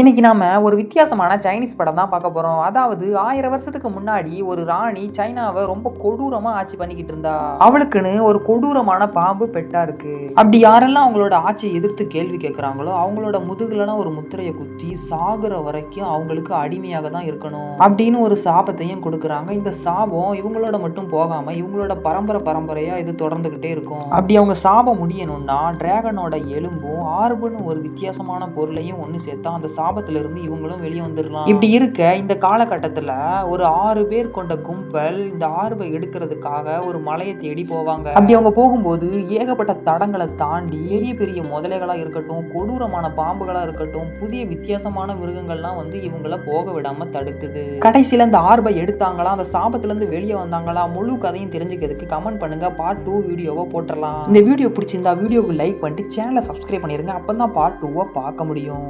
இன்றைக்கி நாம் ஒரு வித்தியாசமான சைனீஸ் படம் தான் பார்க்க போகிறோம் அதாவது ஆயிரம் வருஷத்துக்கு முன்னாடி ஒரு ராணி சைனாவை ரொம்ப கொடூரமாக ஆட்சி பண்ணிக்கிட்டு இருந்தா. அவளுக்குன்னு ஒரு கொடூரமான பாம்பு பெட்டா இருக்கு. அப்படி யாரெல்லாம் அவங்களோட ஆட்சியை எதிர்த்து கேள்வி கேட்குறாங்களோ அவங்களோட முதுகுலனா ஒரு முத்திரையை குத்தி சாகுற வரைக்கும் அவங்களுக்கு அடிமையாக தான் இருக்கணும். அப்படின்னு ஒரு சாபத்தையும் கொடுக்குறாங்க. இந்த சாபம் இவங்களோட மட்டும் போகாமல் இவங்களோட பரம்பரை பரம்பரையாக இது தொடர்ந்துக்கிட்டே இருக்கும். அப்படி அவங்க சாபம் முடியணும்னா டிராகனோட எலும்பும் ஆர்புன்னு ஒரு வித்தியாசமான பொருளையும் ஒன்று சேர்த்தா அந்த சாபத்துல இருந்து இவங்களும் வெளியே வந்துடலாம். இப்படி இருக்க இந்த காலகட்டத்துல ஒரு ஆறு பேர் கொண்ட கும்பல் இந்த ஆர்வை எடுக்கிறதுக்காக ஒரு மலையை தேடி போவாங்க. அப்படி அவங்க போகும்போது ஏகப்பட்ட தடங்களை தாண்டி பெரிய பெரிய முதலைகளா இருக்கட்டும் கொடூரமான பாம்புகளா இருக்கட்டும் புதிய வித்தியாசமான மிருகங்கள்லாம் வந்து இவங்கள போக விடாம தடுக்குது. கடைசியில இந்த ஆர்வை எடுத்தாங்களா அந்த சாபத்துல இருந்து வெளியே வந்தாங்களா முழு கதையும் தெரிஞ்சுக்கிறதுக்கு கமெண்ட் பண்ணுங்க. பார்ட் டூ வீடியோவை போட்டுடலாம். இந்த வீடியோ பிடிச்சிருந்தா வீடியோவுக்கு லைக் பண்ணிட்டு சேனலை சப்ஸ்கிரைப் பண்ணிருங்க. அப்பதான் பார்ட் டூவை பார்க்க முடியும்.